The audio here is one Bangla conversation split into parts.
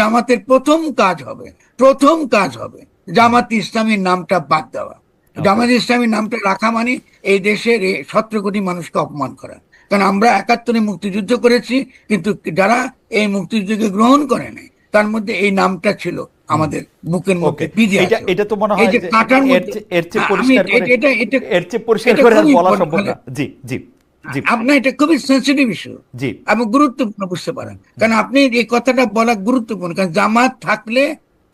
জামাতের প্রথম কাজ হবে প্রথম কাজ হবে জামাত ইসলামীর নামটা বাদ দেওয়া। জামাত ইসলামীর নামটা রাখা মানে এই দেশের সতেরো কোটি মানুষকে অপমান করা। কারণ আমরা একাত্তরে মুক্তিযুদ্ধ করেছি কিন্তু যারা এই মুক্তিযুদ্ধকে গ্রহণ করে নাই তার মধ্যে এই নামটা ছিল আমাদের বুকের মধ্যে ওকে এটা তো মনে হয় যে কাঁটার মধ্যে এর চেয়ে পরিষ্কার করে এটা এটা এর চেয়ে পরিষ্কার করে বলা সম্ভব না। জি জি। আপনার এটা খুবই সেন্সিটিভ ইস্যু এবং গুরুত্বপূর্ণ বুঝতে পারেন। কারণ আপনি এই কথাটা বলা গুরুত্বপূর্ণ কারণ জামাত থাকলে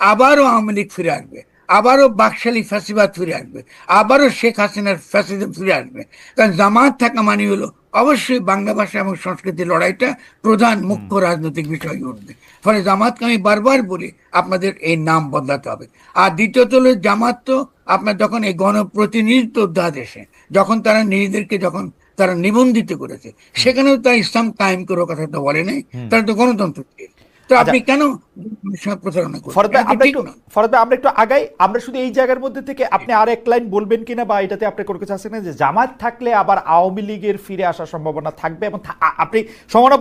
আবারও আওয়ামী লীগ ফিরে আসবে আবারও বাকশালী ফ্যাসিবাদ ফিরে আসবে আবারও শেখ হাসিনার ফ্যাসিজম ফিরে আসবে। কারণ জামাত থাকা মানে হলো অবশ্যই বাংলা ভাষা এবং সংস্কৃতির লড়াইটা প্রধান মুখ্য রাজনৈতিক বিষয় উঠবে। ফলে জামাতকে আমি বারবার বলি আপনাদের এই নাম বদলাতে হবে। আর দ্বিতীয়ত হলো জামাত তো আপনার যখন এই গণপ্রতিনিধিত্ব অধ্যাদেশে যখন তারা নিজেদেরকে যখন তারা নিবন্ধিত করেছে। সেখানেও তারা ইসলাম কায়েম করার কথা তো বলে নাই। তারা তো গণতন্ত্র তো আপনি কেন প্রচারণা করছেন? ফরদ আমরা একটু না। ফরদ ভাই আমরা একটু আগাই। আমরা শুধু এই জায়গার মধ্যে থেকে আপনি আর এক লাইন বলবেন কিনা বা এটাতে আপনি কোনো কিছু আছে না যে জামাত থাকলে আবার আওয়ামী লীগের ফিরে আসার সম্ভাবনা থাকবে এবং আপনি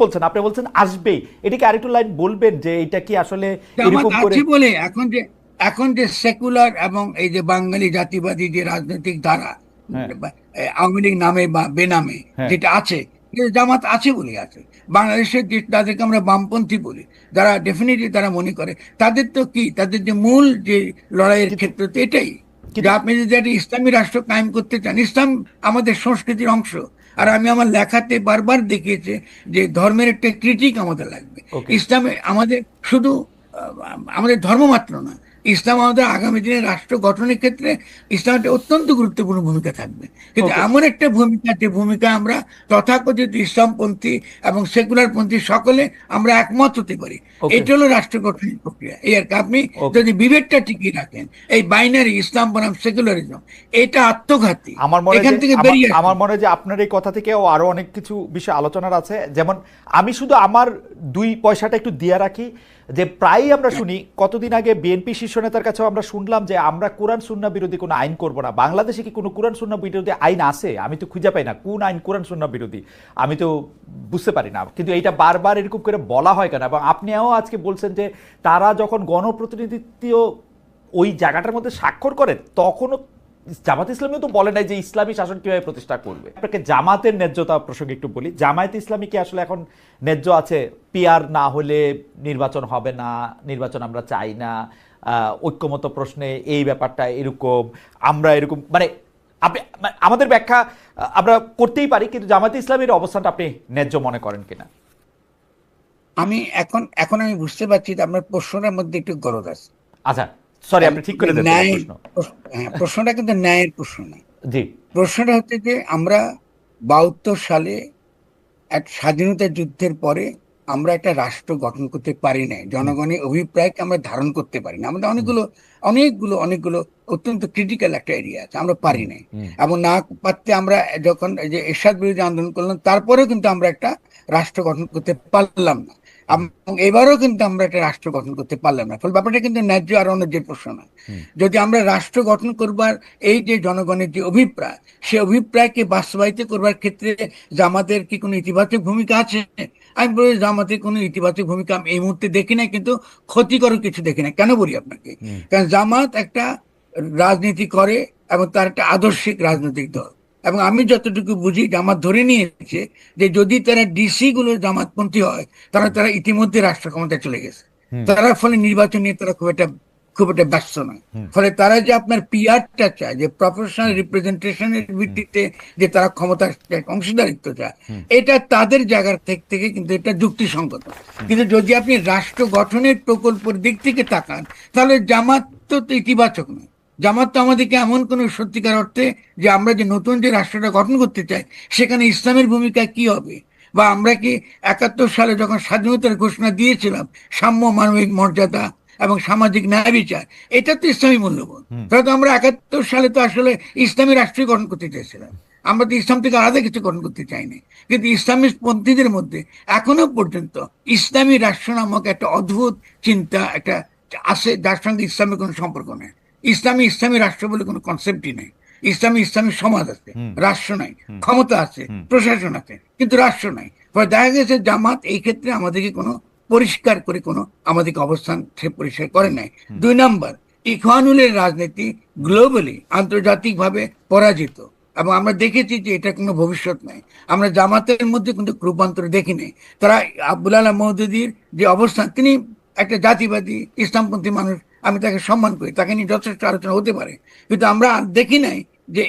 বলছেন আপনি বলছেন আসবেই। এটাকে আরেকটু লাইন বলবেন যে এটা কি আসলে এরকম করে বলে এখন যে এখন যে সেকুলার এবং এই যে বাঙালি জাতিবাদী যে রাজনৈতিক ধারা আওয়ামী লীগ নামে বা বেনামে হ্যাঁ। যেটা আছে জামাত আছে বলে আছে। বাংলাদেশের যে তাদেরকে আমরা বামপন্থী বলি যারা ডেফিনেটলি তারা মনে করে তাদের তো কি? তাদের যে মূল যে লড়াইয়ের ক্ষেত্র তো এটাই। যে আপনি যদি একটা ইসলামী রাষ্ট্র কায়েম করতে চান ইসলাম আমাদের সংস্কৃতির অংশ। আর আমি আমার লেখাতে বারবার দেখিয়েছে যে ধর্মের একটা ক্রিটিক আমাদের লাগবে. ইসলামে আমাদের শুধু আমাদের ধর্ম মাত্র না ইসলাম আমাদের আগামী দিনে রাষ্ট্র গঠনের ক্ষেত্রে ইসলাম একটা অত্যন্ত গুরুত্বপূর্ণ ভূমিকা থাকবে। কিন্তু এমন একটা ভূমিকা যে ভূমিকা আমরা তথাকথিত ইসলামপন্থী এবং সেকুলার পন্থী সকলে আমরা একমত হতে পারি এটা হলো রাষ্ট্র গঠনের প্রক্রিয়া। এই আর আপনি যদি বিবেকটা টিকিয়ে রাখেন এই বাইনারি ইসলাম বনাম সেকুলারিজম এটা আত্মঘাতী। আমার মনে এখান থেকে আমার- বেরিয়ে আমার মনে হয় যে আপনার এই কথা থেকেও আরও অনেক কিছু বিষয় আলোচনার আছে। যেমন আমি শুধু আমার দুই পয়সাটা একটু দিয়ে রাখি যে প্রায়ই আমরা শুনি, কতদিন আগে বিএনপি শীর্ষ নেতার কাছেও আমরা শুনলাম যে আমরা কোরআন সুন্না বিরোধী কোনো আইন করব না। বাংলাদেশে কি কোনো কোরআন সুন্না বিরোধী আইন আছে? আমি তো খুঁজে পাই না কোন আইন কোরআন সুন্না বিরোধী। আমি তো বুঝতে পারি না। কিন্তু এইটা বারবার এরকম করে বলা হয় কেন? এবং আপনিও আজকে বলছেন যে তারা যখন গণপ্রতিনিধিত্ব ওই জায়গাটার মধ্যে স্বাক্ষর করে তখনও জামাত ইসলামীও তো বলে নাই যে ইসলামী শাসন কীভাবে প্রতিষ্ঠা করবে। আপনাকে জামাতের ন্যায্যতা প্রসঙ্গে একটু বলি। জামায়াত ইসলামী কি আসলে এখন ন্যায্য আছে? পিয়ার না হলে নির্বাচন হবে না নির্বাচন আমরা চাই না ঐক্যমত প্রশ্নে এই ব্যাপারটা এরকম আমরা এরকম মানে আপনি মানে আমাদের ব্যাখ্যা আমরা করতেই পারি কিন্তু জামাত ইসলামীর অবস্থানটা আপনি ন্যায্য মনে করেন কিনা? আমি এখন এখন আমি বুঝতে পারছি যে আপনার প্রশ্নের মধ্যে একটু গরজ আছে। আচ্ছা। সরি আপনি ঠিক করে দেন হ্যাঁ, প্রশ্নটা কিন্তু ন্যায়ের প্রশ্ন না। জি। প্রশ্নটা হচ্ছে যে আমরা বাহাত্তর সালে এক স্বাধীনতা যুদ্ধের পরে আমরা একটা রাষ্ট্র গঠন করতে পারি না জনগণের অভিপ্রায়কে আমরা ধারণ করতে পারি না আমাদের অনেকগুলো অনেকগুলো অনেকগুলো অত্যন্ত ক্রিটিক্যাল একটা এরিয়া আছে আমরা পারি না এবং না পারতে আমরা যখন যে এরশাদ বিরোধী আন্দোলন করলাম তারপরেও কিন্তু আমরা একটা রাষ্ট্র গঠন করতে পারলাম না। এবারও কিন্তু আমরা একটা রাষ্ট্র গঠন করতে পারলাম না। ফলে ব্যাপারটা কিন্তু ন্যায্য আর অন্যায্যের প্রশ্ন না যদি আমরা রাষ্ট্র গঠন করবার এই যে জনগণের যে অভিপ্রায় সে অভিপ্রায়কে বাস্তবায়িত করবার ক্ষেত্রে জামাতের কি কোনো ইতিবাচক ভূমিকা আছে? আমি বলি জামাতের কোনো ইতিবাচক ভূমিকা আমি এই মুহূর্তে দেখি না কিন্তু ক্ষতিকর কিছু দেখি না কেন বলি আপনাকে? কারণ জামাত একটা রাজনীতি করে এবং তার একটা আদর্শিক রাজনৈতিক দল। এবং আমি যতটুকু বুঝি জামাত ধরে নিয়েছে যে যদি তারা ডিসি গুলো জামাতপন্থী হয় তাহলে তারা ইতিমধ্যে রাষ্ট্র ক্ষমতায় চলে গেছে। তারা ফলে নির্বাচন নিয়ে তারা খুব একটা খুব একটা ব্যস্ত নয়। ফলে তারা যে আপনার পিআরটা চায় যে প্রফেশনাল রিপ্রেজেন্টেশনের ভিত্তিতে যে তারা ক্ষমতার অংশীদারিত্ব চায় এটা তাদের জায়গার থেকে থেকে কিন্তু এটা যুক্তিসঙ্গত। কিন্তু যদি আপনি রাষ্ট্র গঠনের প্রকল্পের দিক থেকে তাকান তাহলে জামাত তো তো ইতিবাচক নয়। জামাত তো আমাদেরকে এমন কোন সত্যিকার অর্থে যে আমরা যে নতুন যে রাষ্ট্রটা গঠন করতে চাই সেখানে ইসলামের ভূমিকা কি হবে? বা আমরা কি একাত্তর সালে যখন স্বাধীনতার ঘোষণা দিয়েছিলাম সাম্য মানবিক মর্যাদা এবং সামাজিক ন্যায় বিচার এটা তো ইসলামী মূল্যবোধ। তাহলে তো আমরা একাত্তর সালে তো আসলে ইসলামী রাষ্ট্র গঠন করতে চাইছিলাম। আমরা তো ইসলাম থেকে আলাদা কিছু গঠন করতে চাইনি। কিন্তু ইসলামী পন্থীদের মধ্যে এখনও পর্যন্ত ইসলামী রাষ্ট্র নামক একটা অদ্ভুত চিন্তা একটা আছে যার সঙ্গে ইসলামের কোনো সম্পর্ক নেই। ইসলামী ইসলামী রাষ্ট্র বলে কোনো কনসেপ্টই নেই। ইসলামী ইসলামী সমাজ আছে রাষ্ট্র নাই ক্ষমতা আছে প্রশাসন আছে কিন্তু রাষ্ট্র নাই। ফলে দেখা গেছে জামাত এই ক্ষেত্রে আমাদেরকে কোনো পরিষ্কার করে কোনো আমাদেরকে অবস্থান সে পরিষ্কার করে নাই। দুই নাম্বার ইখওয়ানুলের রাজনীতি গ্লোবালি আন্তর্জাতিকভাবে পরাজিত। এবং আমরা দেখেছি যে এটা কোনো ভবিষ্যৎ নাই। আমরা জামাতের মধ্যে কিন্তু রূপান্তর দেখি নাই। তারা আব্দুল আলাহ মৌদুদির যে অবস্থান তিনি একটা জাতিবাদী ইসলামপন্থী মানুষ। আমি তাকে সম্মান করি তাকে নিয়ে যথেষ্ট আলোচনা হতে পারে। কিন্তু আমরা দেখি নাই যে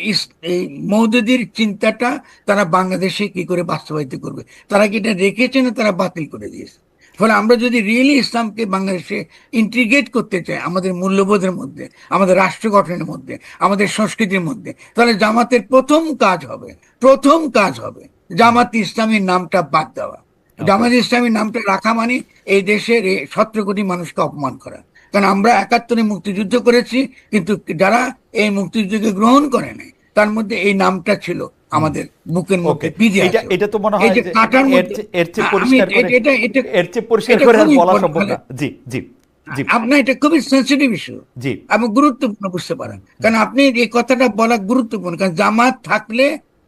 এই মৌদুদির চিন্তাটা তারা বাংলাদেশে কি করে বাস্তবায়িত করবে? তারা কি এটা রেখেছে না তারা বাতিল করে দিয়েছে? ফলে আমরা যদি রিয়েলি ইসলামকে বাংলাদেশে ইন্টিগ্রেট করতে চাই আমাদের মূল্যবোধের মধ্যে আমাদের রাষ্ট্র গঠনের মধ্যে আমাদের সংস্কৃতির মধ্যে তাহলে জামাতের প্রথম কাজ হবে প্রথম কাজ হবে জামাত ইসলামীর নামটা বাদ দেওয়া। জামাত ইসলামীর নামটা রাখা মানে এই দেশের সতেরো কোটি মানুষকে অপমান করা। কারণ আমরা একাত্তরে মুক্তিযুদ্ধ করেছি কিন্তু যারা এই মুক্তিযুদ্ধকে গ্রহণ করে নাই তার মধ্যে এই নামটা ছিল আমাদের বুকের মধ্যে বিধে এটা এটা তো মনে হয় যে কাঁটার মধ্যে এর চেয়ে পরিষ্কার করে এটা এটা এর চেয়ে পরিষ্কার করে বলা সম্ভব না। জি জি জি। আপনার এটা খুবই সেন্সিটিভ ইস্যু জি। এবং গুরুত্বপূর্ণ বুঝতে পারেন। কারণ আপনি এই কথাটা বলা গুরুত্বপূর্ণ কারণ জামাত থাকলে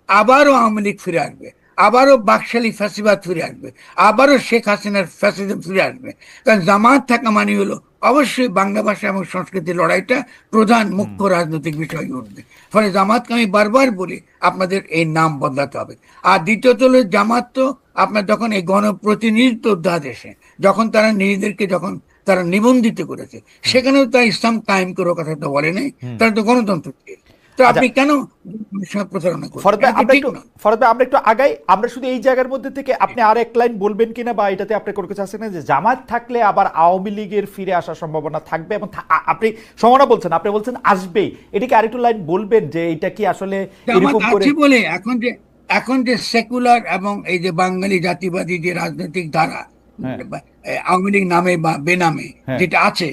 আবারও আওয়ামী লীগ ফিরে আসবে। আবারও বাকশালী ফ্যাসিবাদ ফিরে আসবে। আবারও শেখ হাসিনার ফ্যাসিজম ফিরে আসবে। কারণ জামাত থাকা মানে হলো অবশ্যই বাংলা ভাষা এবং সংস্কৃতির লড়াইটা প্রধান মুখ্য রাজনৈতিক বিষয় উঠবে। ফলে জামাতকে আমি বারবার বলি আপনাদের এই নাম বদলাতে হবে। আর দ্বিতীয়ত হলো জামাত তো আপনার যখন এই গণপ্রতিনিধিত্ব অধ্যাদেশে যখন তারা নিজেদেরকে যখন তারা নিবন্ধিত করেছে সেখানেও তারা ইসলাম কায়েম করার কথা তো বলে নাই। তারা তো গণতন্ত্র। তো আপনি কেন আমরা একটু আগাই। আমরা শুধু এই জায়গার মধ্যে থেকে আপনি আর এক লাইন বলবেন কিনা বা এটাতে আপনি কোনো কিছু আছেন যে জামাত থাকলে আবার আওয়ামী লীগের ফিরে আসার সম্ভাবনা থাকবে এবং আপনি বলছেন আপনি বলছেন আসবেই। এটাকে আরেকটু লাইন বলবেন যে এটা কি আসলে এরকম করে বলে এখন যে এখন যে সেকুলার এবং এই যে বাঙালি জাতিবাদী যে রাজনৈতিক ধারা হ্যাঁ। আওয়ামী লীগ নামে বা বেনামে হ্যাঁ। যেটা আছে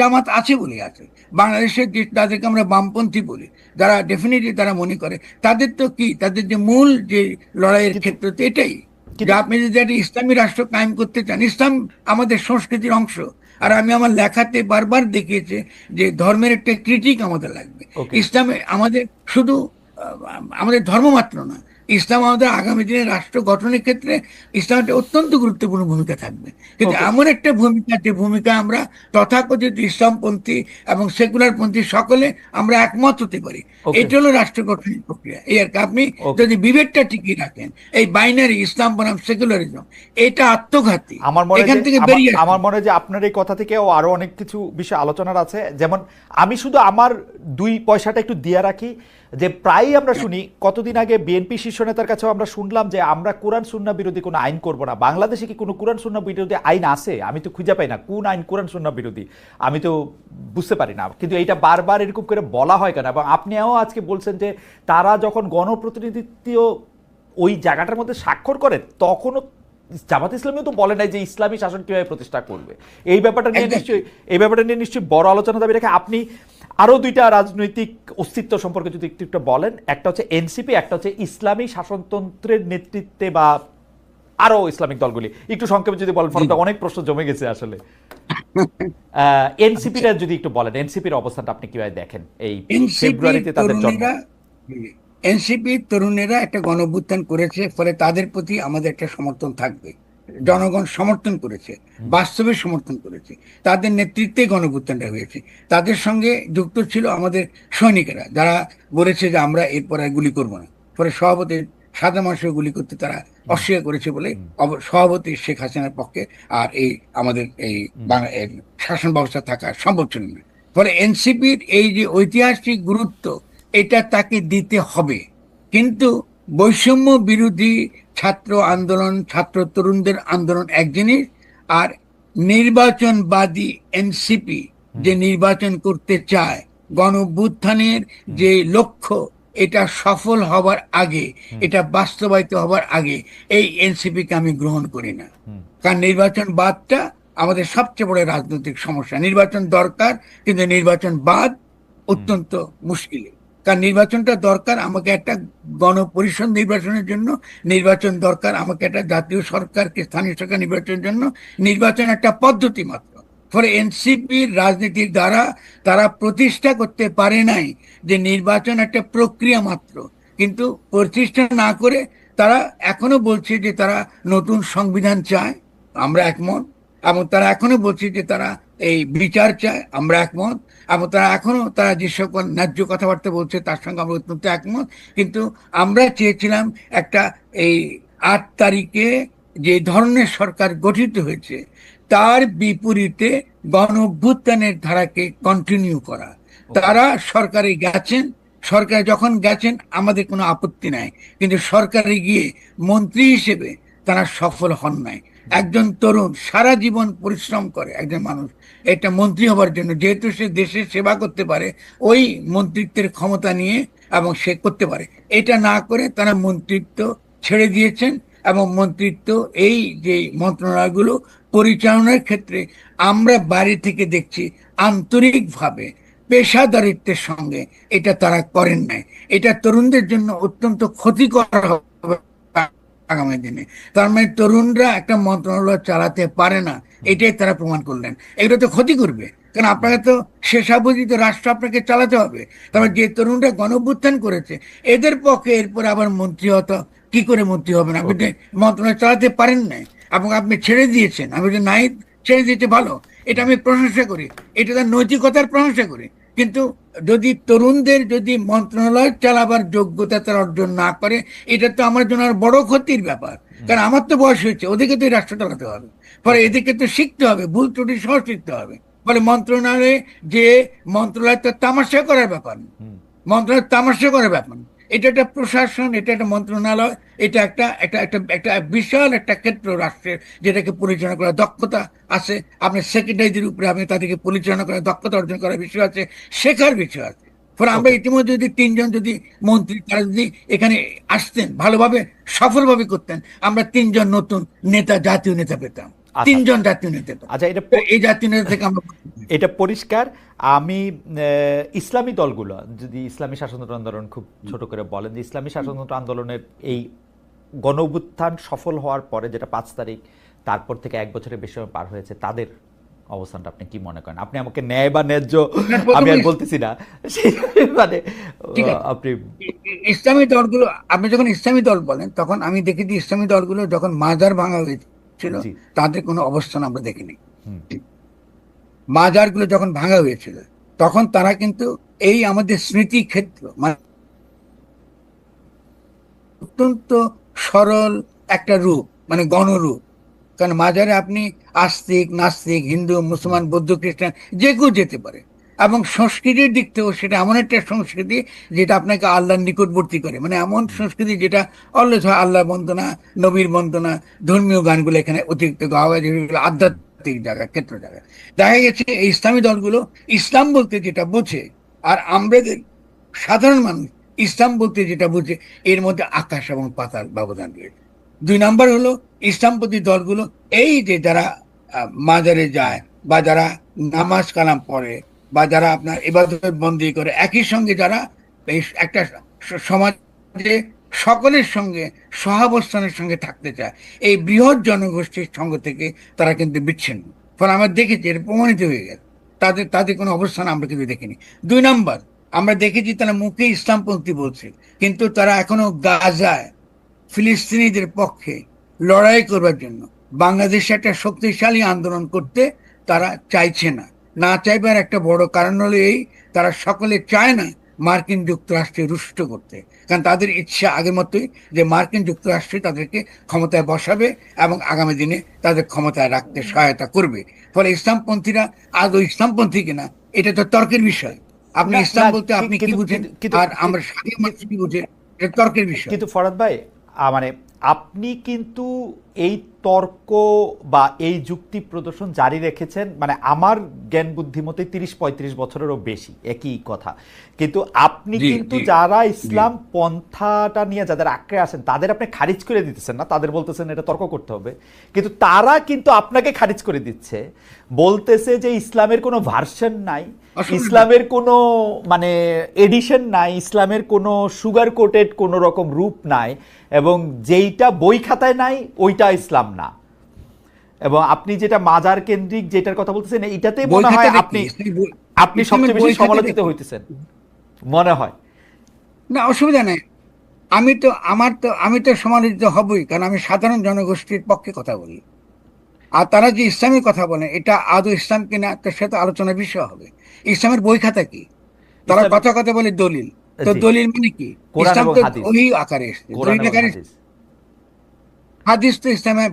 জামাত আছে বলে আছে। বাংলাদেশের যে তাদেরকে আমরা বামপন্থী বলি যারা ডেফিনেটলি তারা মনে করে তাদের তো কি? তাদের যে মূল যে লড়াইয়ের ক্ষেত্র তো এটাই। যে আপনি যদি একটা ইসলামী রাষ্ট্র কায়েম করতে চান ইসলাম আমাদের সংস্কৃতির অংশ। আর আমি আমার লেখাতে বারবার দেখিয়েছে যে ধর্মের একটা ক্রিটিক আমাদের লাগবে. ইসলামে আমাদের শুধু আমাদের ধর্ম মাত্র না ইসলাম আমাদের আগামী দিনে রাষ্ট্র গঠনের ক্ষেত্রে ইসলাম একটা অত্যন্ত গুরুত্বপূর্ণ ভূমিকা থাকবে। কিন্তু এমন একটা ভূমিকা যে ভূমিকা আমরা তথাকথিত ইসলামপন্থী এবং সেকুলার পন্থী সকলে আমরা একমত হতে পারি এটা হলো রাষ্ট্র গঠনের প্রক্রিয়া। এই আর কি আপনি যদি বিবেকটা টিকিয়ে রাখেন এই বাইনারি ইসলাম বনাম সেকুলারিজম এটা আত্মঘাতী। আমার মনে এখান থেকে আমার- বেরিয়ে আমার মনে হয় যে আপনার এই কথা থেকে আরও অনেক কিছু বিষয় আলোচনার আছে। যেমন আমি শুধু আমার দুই পয়সাটা একটু দিয়ে রাখি যে প্রায়ই আমরা শুনি কতদিন আগে বিএনপি শীর্ষ নেতার কাছেও আমরা শুনলাম যে আমরা কোরআন সুন্না বিরোধী কোনো আইন করব না। বাংলাদেশে কি কোনো কোরআন সুন্না বিরোধী আইন আছে? আমি তো খুঁজে পাই না কোন আইন কোরআন সুন্না বিরোধী। আমি তো বুঝতে পারি না। কিন্তু এইটা বারবার এরকম করে বলা হয় কেন? এবং আপনিও আজকে বলছেন যে তারা যখন গণপ্রতিনিধিত্ব ওই জায়গাটার মধ্যে স্বাক্ষর করে তখনও জামাত ইসলামীও তো বলে নাই যে ইসলামী শাসন কীভাবে প্রতিষ্ঠা করবে। এই ব্যাপারটা নিয়ে নিশ্চয়ই এই ব্যাপারটা নিয়ে নিশ্চয়ই বড় আলোচনা দাবি রেখে আপনি আরও দুইটা রাজনৈতিক অস্তিত্ব সম্পর্কে যদি একটু একটু বলেন একটা হচ্ছে এনসিপি একটা হচ্ছে ইসলামী শাসনতন্ত্রের নেতৃত্বে বা আরও ইসলামিক দলগুলি। একটু সংক্ষেপে যদি বলেন ফলে অনেক প্রশ্ন জমে গেছে আসলে। এনসিপিটা যদি একটু বলেন এনসিপির অবস্থানটা আপনি কীভাবে দেখেন এই ফেব্রুয়ারিতে তাদের জন্ম? এনসিপি তরুণেরা একটা গণভ্যুত্থান করেছে ফলে তাদের প্রতি আমাদের একটা সমর্থন থাকবে। জনগণ সমর্থন করেছে বাস্তবে সমর্থন করেছে তাদের নেতৃত্বে গণভ্যুত্থানটা হয়েছে। তাদের সঙ্গে যুক্ত ছিল আমাদের সৈনিকেরা যারা বলেছে যে আমরা এরপর আর গুলি করব না। ফলে সভাপতি সাদা মানুষের গুলি করতে তারা অস্বীকার করেছে বলে সভাপতি শেখ হাসিনার পক্ষে আর এই আমাদের এই শাসন ব্যবস্থা থাকা সম্ভব ছিল না। ফলে এনসিপির এই যে ঐতিহাসিক গুরুত্ব এটা তাকে দিতে হবে। কিন্তু বৈষম্য বিরোধী ছাত্র আন্দোলন ছাত্র তরুণদের আন্দোলন এক জিনিস আর নির্বাচনবাদী এনসিপি যে নির্বাচন করতে চায় গণ অভ্যুত্থানের যে লক্ষ্য এটা সফল হবার আগে এটা বাস্তবায়িত হবার আগে এই এনসিপিকে আমি গ্রহণ করি না। কারণ নির্বাচন বাদটা আমাদের সবচেয়ে বড় রাজনৈতিক সমস্যা। নির্বাচন দরকার কিন্তু নির্বাচন বাদ অত্যন্ত মুশকিল কারণ নির্বাচনটা দরকার, আমাকে একটা গণপরিষদ নির্বাচনের জন্য, নির্বাচন দরকার, আমাকে একটা জাতীয় সরকারকে, স্থানীয় সরকার নির্বাচনের জন্য। নির্বাচন একটা পদ্ধতি মাত্র। ফলে এনসিপির রাজনীতির দ্বারা তারা প্রতিষ্ঠা করতে পারে নাই যে নির্বাচন একটা প্রক্রিয়া মাত্র। কিন্তু প্রতিষ্ঠা না করে তারা এখনও বলছে যে তারা নতুন সংবিধান চায়, আমরা একমত। এবং তারা এখনও বলছে যে তারা এই বিচার চায়, আমরা একমত। এবং তারা এখনও তারা যে সকল ন্যায্য কথাবার্তা বলছে তার সঙ্গে আমরা অত্যন্ত একমত। কিন্তু আমরা চেয়েছিলাম একটা এই আট তারিখে যে ধরনের সরকার গঠিত হয়েছে তার বিপরীতে গণ অভ্যুত্থানের ধারাকে কন্টিনিউ করা। তারা সরকারে গেছেন সরকারে যখন গেছেন আমাদের কোনো আপত্তি নাই। কিন্তু সরকারে গিয়ে মন্ত্রী হিসেবে তারা সফল হন নাই। একজন তরুণ সারা জীবন পরিশ্রম করে একজন মানুষ, এটা মন্ত্রী হবার জন্য। যেহেতু সে দেশের সেবা করতে পারে, ওই মন্ত্রিত্বের ক্ষমতা নিয়ে এবং সে করতে পারে। এটা না করে তারা মন্ত্রিত্ব ছেড়ে দিয়েছেন এবং মন্ত্রিত্ব এই যে মন্ত্রণালয়গুলো পরিচালনার ক্ষেত্রে আমরা বাইরে থেকে দেখছি আন্তরিকভাবে পেশাদারিত্বের সঙ্গে এটা তারা করেন নাই। এটা তরুণদের জন্য অত্যন্ত ক্ষতিকর হবে। আগামী দিনে। তার মানে তরুণরা একটা মন্ত্রণালয় চালাতে পারে না, এটাই তারা প্রমাণ করলেন। এগুলো তো ক্ষতি করবে, কারণ আপনাকে তো শেষাবধি তো রাষ্ট্র আপনাকে চালাতে হবে। তারপর যে তরুণরা গণভ্যুত্থান করেছে, এদের পক্ষে এরপর আবার মন্ত্রী হতো কি করে মন্ত্রী হবেন আপনি মন্ত্রণালয় চালাতে পারেন না এবং আপনি ছেড়ে দিয়েছেন। আমি বলছি নাই, ছেড়ে দিতে ভালো। এটা আমি প্রশংসা করি। এটা তার নৈতিকতার প্রশংসা করি। কিন্তু যদি তরুণদের যদি মন্ত্রণালয় চালাবার যোগ্যতা তারা অর্জন না করে এটা তো আমার জন্য আর বড় ক্ষতির ব্যাপার। কারণ আমার তো বয়স হয়েছে ওদেরকে তো রাষ্ট্র চালাতে হবে। ফলে এদেরকে তো শিখতে হবে ভুল ত্রুটি সহ শিখতে হবে। ফলে মন্ত্রণালয়ে যে মন্ত্রণালয় তো তামাশা করার ব্যাপার মন্ত্রণালয় তামাশা করার ব্যাপার। এটা একটা প্রশাসন এটা একটা মন্ত্রণালয় এটা একটা একটা একটা একটা বিশাল একটা ক্ষেত্র রাষ্ট্রের যেটাকে পরিচালনা করার দক্ষতা আছে। আপনি সেক্রেটারিদের উপরে আপনি তাদেরকে পরিচালনা করার দক্ষতা অর্জন করার বিষয় আছে শেখার বিষয় আছে। ফলে আমরা ইতিমধ্যে যদি তিনজন যদি মন্ত্রী তারা যদি এখানে আসতেন ভালোভাবে সফলভাবে করতেন আমরা তিনজন নতুন নেতা জাতীয় নেতা পেতাম। তিনজন জাতীয় নেতা আচ্ছা এটা এই জাতীয় নেতা থেকে আমরা এটা পরিষ্কার। আমি ইসলামী দলগুলো যদি ইসলামী শাসনতন্ত্র আন্দোলন খুব ছোট করে বলেন যে ইসলামী শাসনতন্ত্র আন্দোলনের এই গণ সফল হওয়ার পরে যেটা পাঁচ তারিখ তারপর থেকে এক বছরের বেশি সময় পার হয়েছে তাদের অবস্থানটা আপনি কি মনে করেন? আপনি আমাকে ন্যায় বা ন্যায্য আমি আর বলতেছি না। মানে আপনি ইসলামী দলগুলো আপনি যখন ইসলামী দল বলেন তখন আমি দেখেছি ইসলামী দলগুলো যখন মাজার ভাঙা হয়েছিল জি। তাদের কোনো অবস্থান আমরা দেখিনি। মাজারগুলো যখন ভাঙা হয়েছিল তখন তারা কিন্তু এই আমাদের স্মৃতি ক্ষেত্র মানে অত্যন্ত সরল একটা রূপ মানে গণরূপ কারণ মাজারে আপনি আস্তিক নাস্তিক হিন্দু মুসলমান বৌদ্ধ খ্রিস্টান যে কেউ যেতে পারে এবং সংস্কৃতির দিক থেকেও সেটা এমন একটা সংস্কৃতি যেটা আপনাকে আল্লাহর নিকটবর্তী করে। মানে এমন সংস্কৃতি যেটা হয় আল্লাহ বন্দনা, নবীর বন্দনা, ধর্মীয় গানগুলো এখানে অতিরিক্ত গাওয়া যেগুলো আধ্যাত্মিক জায়গা, ক্ষেত্র জায়গা। দেখা গেছে এই ইসলামী দলগুলো ইসলাম বলতে যেটা বোঝে, আর আমাদের সাধারণ মানুষ, ইসলাম বলতে যেটা বুঝে, এর মধ্যে আকাশ এবং পাতার ব্যবধান রয়েছে। দুই নাম্বার হলো ইসলামপন্থী দলগুলো, এই যে যারা মাজারে যায় বা যারা নামাজ কালাম পড়ে বা যারা আপনার ইবাদত বন্দি করে, একই সঙ্গে যারা একটা সমাজে সকলের সঙ্গে, সহাবস্থানের সঙ্গে থাকতে চায়, এই বৃহৎ জনগোষ্ঠীর সঙ্গ থেকে তারা কিন্তু বিচ্ছিন্ন। ফলে আমরা দেখেছি, এটা প্রমাণিত হয়ে গেছে। তাদের তাদের কোনো অবস্থান আমরা কিন্তু দেখিনি। দুই নম্বর, আমরা দেখেছি তারা মুখে ইসলামপন্থী বলছে, কিন্তু তারা এখনও গাজায় ফিলিস্তিনিদের পক্ষে লড়াই করবার জন্য, বাংলাদেশে একটা শক্তিশালী আন্দোলন করতে তারা চাইছে না। না চাইবার একটা বড় কারণ হলো এই তারা সকলে চায় না মার্কিন যুক্তরাষ্ট্রে রুষ্ট করতে। কারণ তাদের ইচ্ছা আগের মতোই যে মার্কিন যুক্তরাষ্ট্রে তাদেরকে ক্ষমতায় বসাবে এবং আগামী দিনে তাদের ক্ষমতায় রাখতে সহায়তা করবে। ফলে ইসলামপন্থীরা আদৌ ইসলামপন্থী কিনা এটা তো তর্কের বিষয়। আপনি ইসলাম বলতে আপনি কি বুঝেন? আর আমরা সাধারণ মানুষ কি বুঝে এটা তর্কের বিষয়। কিন্তু ফরাদ ভাই মানে আপনি কিন্তু এই তর্ক বা এই যুক্তি প্রদর্শন জারি রেখেছেন মানে আমার জ্ঞান বুদ্ধিমতে তিরিশ পঁয়ত্রিশ বছরেরও বেশি একই কথা। কিন্তু আপনি কিন্তু যারা ইসলাম পন্থাটা নিয়ে যাদের আঁকড়ে আসেন তাদের আপনি খারিজ করে দিতেছেন না তাদের বলতেছেন এটা তর্ক করতে হবে। কিন্তু তারা কিন্তু আপনাকে খারিজ করে দিচ্ছে বলতেছে যে ইসলামের কোনো ভার্সন নাই ইসলামের কোনো মানে এডিশন নাই ইসলামের কোনো সুগার কোটেড কোনো রকম রূপ নাই এবং যেইটা বই খাতায় নাই ওইটা ইসলাম না। এবং আপনি যেটা মাজার কেন্দ্রিক যেটার কথা বলতেছেন এইটাতে বই মনে হয় আপনি আপনি সবচেয়ে বেশি সমালোচিত হইতেছেন। মনে হয়। না অসুবিধা নেই। আমি তো আমার তো আমি তো সমালোচিত হবই কারণ আমি সাধারণ জনগোষ্ঠীর পক্ষে কথা বলি। আর তারা যে ইসলামের কথা বলেন এটা আদৌ ইসলাম কিনা তার সাথে আলোচনার বিষয় হবে। ইসলামের বই খাতা কি? তারা কথা কথা বলে দলিল। তো দলিল মানে কি? ইসলাম তো ওই আকারে এসছে। দলিল আকারে হাদিস। তো ইসলামে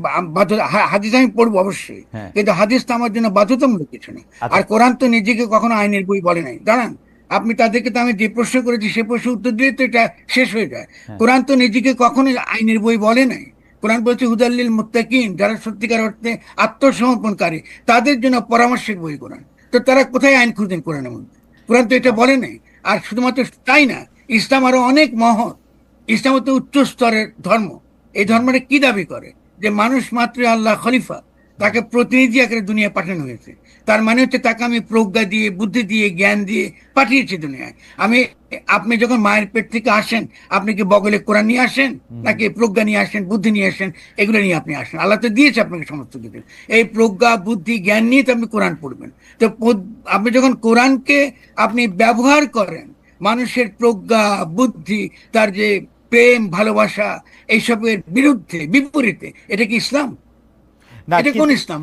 হাদিস আমি পড়ব অবশ্যই। হ্যাঁ। কিন্তু হাদিস তো আমার জন্য বাধ্যতামূলক কিছু নেই আচ্ছা। আর কোরআন তো নিজেকে কখনো আইনের বই বলে নাই। দাঁড়ান আপনি তাদেরকে তো আমি যে প্রশ্ন করেছি সে প্রশ্ন উত্তর দিয়ে তো এটা শেষ হয়ে যায়। হ্যাঁ। কোরআন তো নিজেকে কখনো আইনের বই বলে নাই। কোরআন বলছে হুদাল্লিল মুত্তাকিন যারা সত্যিকার অর্থে আত্মসমর্পণকারী তাদের জন্য পরামর্শের বই কোরআন। তো তারা কোথায় আইন খুঁজেন কোরআনের মধ্যে? কোরআন তো এটা বলে নাই। আর শুধুমাত্র তাই না ইসলাম আরও অনেক মহৎ। ইসলাম হচ্ছে উচ্চ স্তরের ধর্ম। এই ধর্মটা কি দাবি করে? যে মানুষ মাত্র আল্লাহ খলিফা তাকে প্রতিনিধি আকারে দুনিয়া পাঠানো হয়েছে। তার মানে হচ্ছে তাকে আমি প্রজ্ঞা দিয়ে বুদ্ধি দিয়ে জ্ঞান দিয়ে পাঠিয়েছি দুনিয়ায়। আমি আপনি যখন মায়ের পেট থেকে আসেন আপনি কি বগলে কোরআন নিয়ে আসেন? নাকি প্রজ্ঞা নিয়ে আসেন বুদ্ধি নিয়ে আসেন? এগুলো নিয়ে আপনি আসেন। আল্লাহ তো দিয়েছে আপনাকে সমস্ত কিছু। এই প্রজ্ঞা বুদ্ধি জ্ঞান নিয়ে তো আপনি কোরআন পড়বেন। তো আপনি যখন কোরআনকে আপনি ব্যবহার করেন মানুষের প্রজ্ঞা বুদ্ধি তার যে প্রেম ভালোবাসা এইসবের বিরুদ্ধে বিপরীতে এটা কি ইসলাম? না এটা কোন ইসলাম?